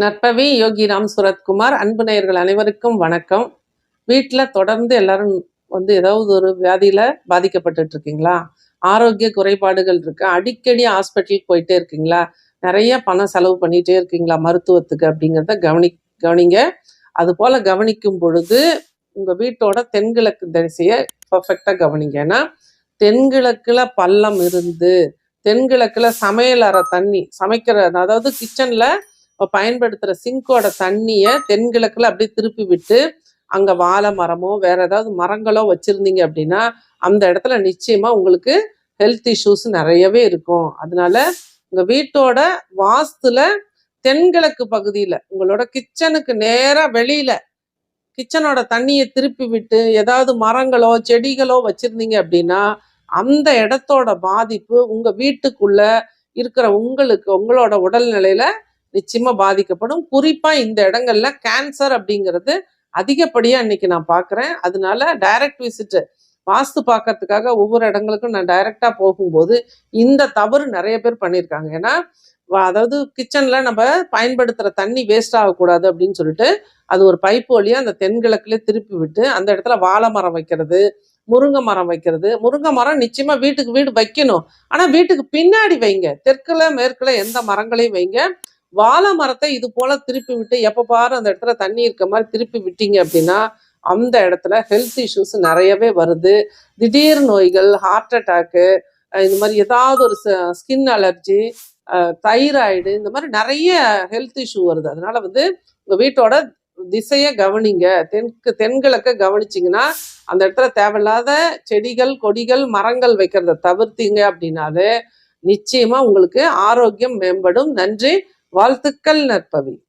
நற்பவி யோகி ராம் சுரத்குமார் அன்பு நேயர்கள் அனைவருக்கும் வணக்கம். வீட்டில் தொடர்ந்து எல்லாரும் வந்து ஏதாவது ஒரு வியாதியில் பாதிக்கப்பட்டுட்டு இருக்கீங்களா? ஆரோக்கிய குறைபாடுகள் இருக்கு. அடிக்கடி ஹாஸ்பிட்டலுக்கு போயிட்டே இருக்கீங்களா? நிறைய பணம் செலவு பண்ணிட்டே இருக்கீங்களா மருத்துவத்துக்கு அப்படிங்கிறத கவனி கவனிங்க. அது போல கவனிக்கும் பொழுது உங்கள் வீட்டோட தென்கிழக்கு திசையை பர்ஃபெக்டாக கவனிங்க. ஏன்னா தென்கிழக்குல பள்ளம் இருந்து தென்கிழக்குல சமையல் தண்ணி சமைக்கிற அதாவது கிச்சன்ல இப்போ பயன்படுத்துகிற சிங்கோட தண்ணியை தென்கிழக்கில் அப்படியே திருப்பி விட்டு அங்கே வாழை மரமோ வேற ஏதாவது மரங்களோ வச்சுருந்தீங்க அப்படின்னா அந்த இடத்துல நிச்சயமாக உங்களுக்கு ஹெல்த் இஷ்யூஸ் நிறையவே இருக்கும். அதனால உங்கள் வீட்டோட வாஸ்துல தென்கிழக்கு பகுதியில் உங்களோட கிச்சனுக்கு நேராக வெளியில் கிச்சனோட தண்ணியை திருப்பி விட்டு ஏதாவது மரங்களோ செடிகளோ வச்சுருந்தீங்க அப்படின்னா அந்த இடத்தோட பாதிப்பு உங்கள் வீட்டுக்குள்ள இருக்கிற உங்களுக்கு உங்களோட உடல்நிலையில நிச்சயமா பாதிக்கப்படும். குறிப்பா இந்த இடங்கள்ல கேன்சர் அப்படிங்கிறது அதிகப்படியா இன்னைக்கு நான் பாக்குறேன். அதனால டைரக்ட் விசிட் வாஸ்து பார்க்கறதுக்காக ஒவ்வொரு இடங்களுக்கும் நான் டைரக்டா போகும்போது இந்த தவறு நிறைய பேர் பண்ணியிருக்காங்க. ஏன்னா அதாவது கிச்சன்ல நம்ம பயன்படுத்துற தண்ணி வேஸ்ட் ஆகக்கூடாது அப்படின்னு சொல்லிட்டு அது ஒரு பைப்பு வழியா அந்த தென்கிழக்குல திருப்பி விட்டு அந்த இடத்துல வாழை மரம் வைக்கிறது முருங்கை மரம் வைக்கிறது. முருங்கை மரம் நிச்சயமா வீட்டுக்கு வீடு வைக்கணும். ஆனா வீட்டுக்கு பின்னாடி வைங்க. தெற்குல மேற்குல எந்த மரங்களையும் வைங்க. வாழை மரத்தை இது போல திருப்பி விட்டு எப்ப பாரு அந்த இடத்துல தண்ணி இருக்க மாதிரி திருப்பி விட்டீங்க அப்படின்னா அந்த இடத்துல ஹெல்த் இஷ்யூஸ் நிறையவே வருது. திடீர் நோய்கள் ஹார்ட் அட்டாக்கு இந்த மாதிரி ஏதாவது ஒரு ஸ்கின் அலர்ஜி தைராய்டு இந்த மாதிரி நிறைய ஹெல்த் இஷ்யூ வருது. அதனால வந்து உங்க வீட்டோட திசையை கவனிங்க. தென்கு தென்கிழக்க கவனிச்சிங்கன்னா அந்த இடத்துல தேவையில்லாத செடிகள் கொடிகள் மரங்கள் வைக்கிறத தவிர்த்தீங்க அப்படின்னாலே நிச்சயமா உங்களுக்கு ஆரோக்கியம் மேம்படும். நன்றி. வாழ்த்துக்கள் நற்பவி.